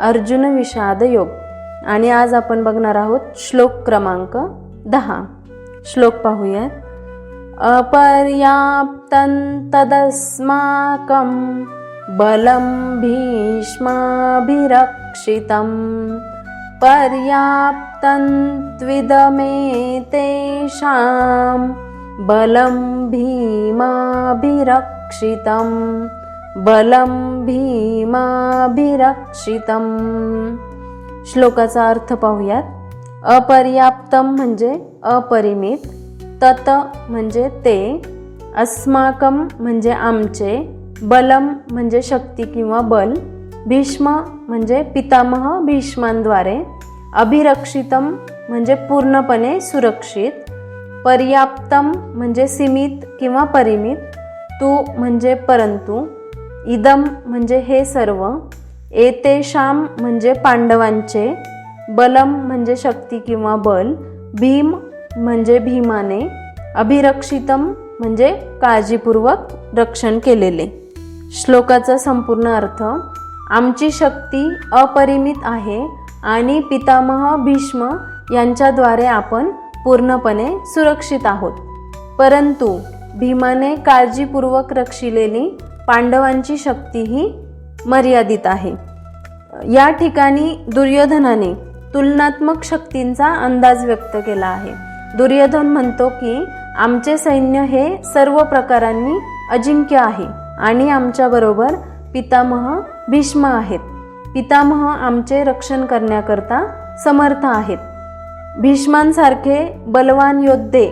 अर्जुन विषाद योग. आणि आज आपण बघणार आहोत श्लोक क्रमांक दहा. श्लोक पाहूयात. अपर्याप्तं तदस्माकं बलं भीष्माभिरक्षितं. पर्याप्तं त्विदमेतेषां बलं भीमाभिरक्षितं. बलं भीमाभिरक्षितम. श्लोकाचा अर्थ पाहूयात. अपर्याप्तम म्हणजे अपरिमित तत म्हणजे ते अस्माकम म्हणजे आमचे बलम म्हणजे शक्ती किंवा बल भीष्म म्हणजे पितामह भीष्मांद्वारे अभिरक्षितम म्हणजे पूर्णपणे सुरक्षित पर्याप्तम म्हणजे सीमित किंवा परिमित तू म्हणजे परंतु इदम म्हणजे हे सर्व एतेशाम म्हणजे पांडवांचे बलम म्हणजे शक्ती किंवा बल भीम म्हणजे भीमाने अभिरक्षितम म्हणजे काळजीपूर्वक रक्षण केलेले. श्लोकाचा संपूर्ण अर्थ आमची शक्ती अपरिमित आहे आणि पितामह भीष्म यांच्याद्वारे आपण पूर्णपणे सुरक्षित आहोत. परंतु भीमाने काळजीपूर्वक रक्षिलेली पांडवांची शक्ती ही मर्यादित आहे. या ठिकाणी दुर्योधनाने तुलनात्मक शक्तींचा अंदाज व्यक्त केला आहे. दुर्योधन म्हणतो की आमचे सैन्य हे सर्व प्रकारांनी अजिंक्य आहे आणि आमच्याबरोबर पितामह भीष्म आहेत. पितामह आमचे रक्षण करण्याकरता समर्थ आहेत. भीष्मांसारखे बलवान योद्धे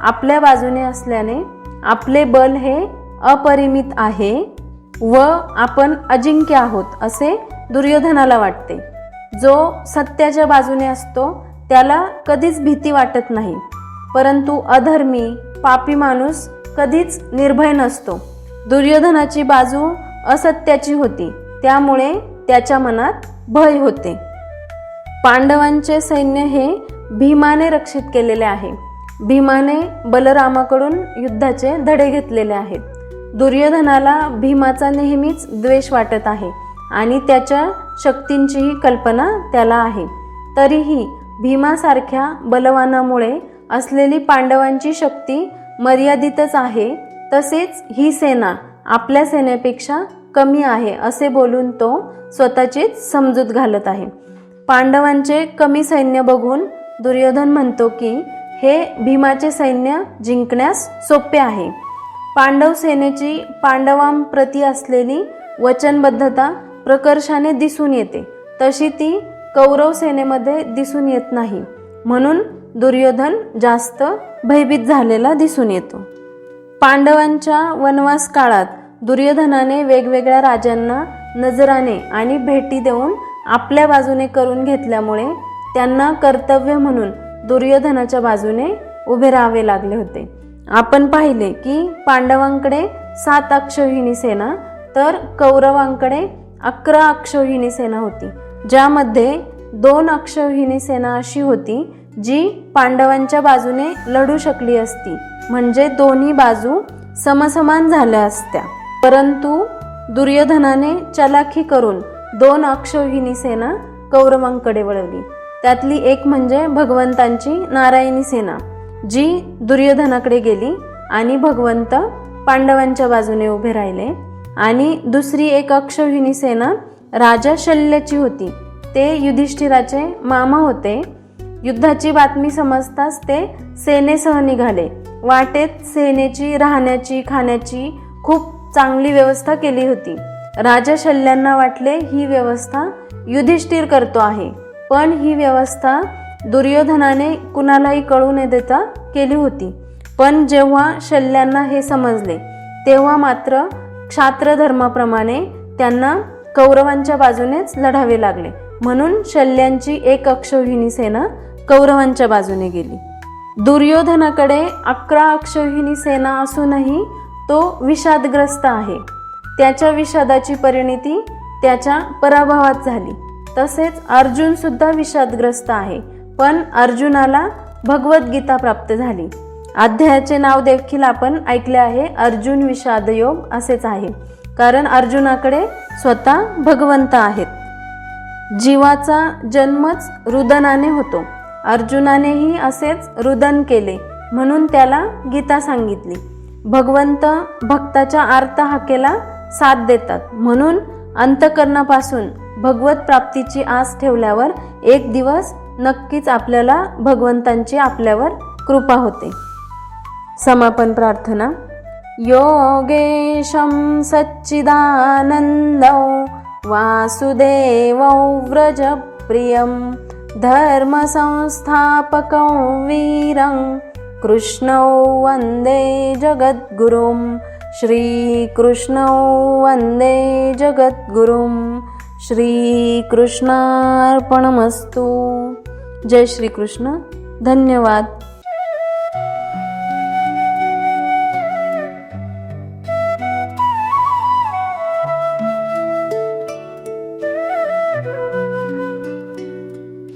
आपल्या बाजूने असल्याने आपले बल हे अपरिमित आहे व आपण अजिंक्य आहोत असे दुर्योधनाला वाटते. जो सत्याच्या बाजूने असतो त्याला कधीच भीती वाटत नाही परंतु अधर्मी पापी माणूस कधीच निर्भय नसतो. दुर्योधनाची बाजू असत्याची होती त्यामुळे त्याच्या मनात भय होते. पांडवांचे सैन्य हे भीमाने रक्षित केलेले आहे. भीमाने बलरामाकडून युद्धाचे धडे घेतलेले आहेत. दुर्योधनाला भीमाचा नेहमीच द्वेष वाटत आहे आणि त्याच्या शक्तींचीही कल्पना त्याला आहे. तरीही भीमासारख्या बलवानामुळे असलेली पांडवांची शक्ती मर्यादितच आहे. तसेच ही सेना आपल्या सेनेपेक्षा कमी आहे असे बोलून तो स्वतःचीच समजूत घालत आहे. पांडवांचे कमी सैन्य बघून दुर्योधन म्हणतो की हे भीमाचे सैन्य जिंकण्यास सोपे आहे. पांडव सेनेची पांडवांप्रती असलेली वचनबद्धता प्रकर्षाने दिसून येते. तशी ती कौरव सेनेमध्ये दिसून येत नाही. म्हणून दुर्योधन जास्त भयभीत झालेला दिसून येतो. पांडवांच्या वनवास काळात दुर्योधनाने वेगवेगळ्या राजांना नजराने आणि भेटी देऊन आपल्या बाजूने करून घेतल्यामुळे त्यांना कर्तव्य म्हणून दुर्योधनाच्या बाजूने उभे राहावे लागले होते. आपण पाहिले की पांडवांकडे सात अक्षौहिणी सेना तर कौरवांकडे अकरा अक्षौहिणी सेना होती ज्यामध्ये दोन अक्षौहिणी सेना अशी होती जी पांडवांच्या बाजूने लढू शकली असती. म्हणजे दोन्ही बाजू समसमान झाल्या असत्या. परंतु दुर्योधनाने चलाखी करून दोन अक्षौहिणी सेना कौरवांकडे वळवली. त्यातली एक म्हणजे भगवंतांची नारायणी सेना. जी दुर्योधनाकडे गेली आणि भगवंत पांडवांच्या बाजूने उभे राहिले आणि दुसरी एक अक्षौहिणी सेना राजा शल्यची होती. ते युधिष्ठिराचे मामा होते. युद्धाची बातमी समजताच ते सेनेसह निघाले. वाटेत सेनेची राहण्याची खाण्याची खूप चांगली व्यवस्था केली होती. राजा शल्यांना वाटले ही व्यवस्था युधिष्ठिर करतो आहे. पण ही व्यवस्था दुर्योधनाने कुणालाही कळू न देता केली होती. पण जेव्हा शल्यांना हे समजले तेव्हा मात्र क्षात्रधर्माप्रमाणे त्यांना कौरवांच्या बाजूनेच लढावे लागले. म्हणून शल्यांची एक अक्षौहिणी सेना कौरवांच्या बाजूने गेली. दुर्योधनाकडे अकरा अक्षौहिणी सेना असूनही तो विषादग्रस्त आहे. त्याच्या विषादाची परिणिती त्याच्या पराभवात झाली. तसेच अर्जुन सुद्धा विषादग्रस्त आहे. पण अर्जुनाला भगवद्गीता प्राप्त झाली. अध्यायाचे नाव देखील आपण ऐकले आहे अर्जुन विषाद योग असेच आहे. कारण अर्जुनाकडे स्वतः भगवंत आहेत. जीवाचा जन्मच रुदनाने होतो. अर्जुनानेही असेच रुदन केले म्हणून त्याला गीता सांगितली. भगवंत भक्ताच्या आर्त हाकेला साथ देतात. म्हणून अंतकरणापासून भगवत प्राप्तीची आस ठेवल्यावर एक दिवस नक्कीच आपल्याला भगवंतांची आपल्यावर कृपा होते. समापन प्रार्थना. योगेशं सच्चिदानन्दौ वासुदेवौ व्रजप्रियं धर्मसंस्थापकौ वीरं कृष्णौ वन्दे जगद्गुरुं श्रीकृष्णौ वन्दे जगद्गुरुं श्रीकृष्णार्पणमस्तु. जय श्रीकृष्ण. धन्यवाद.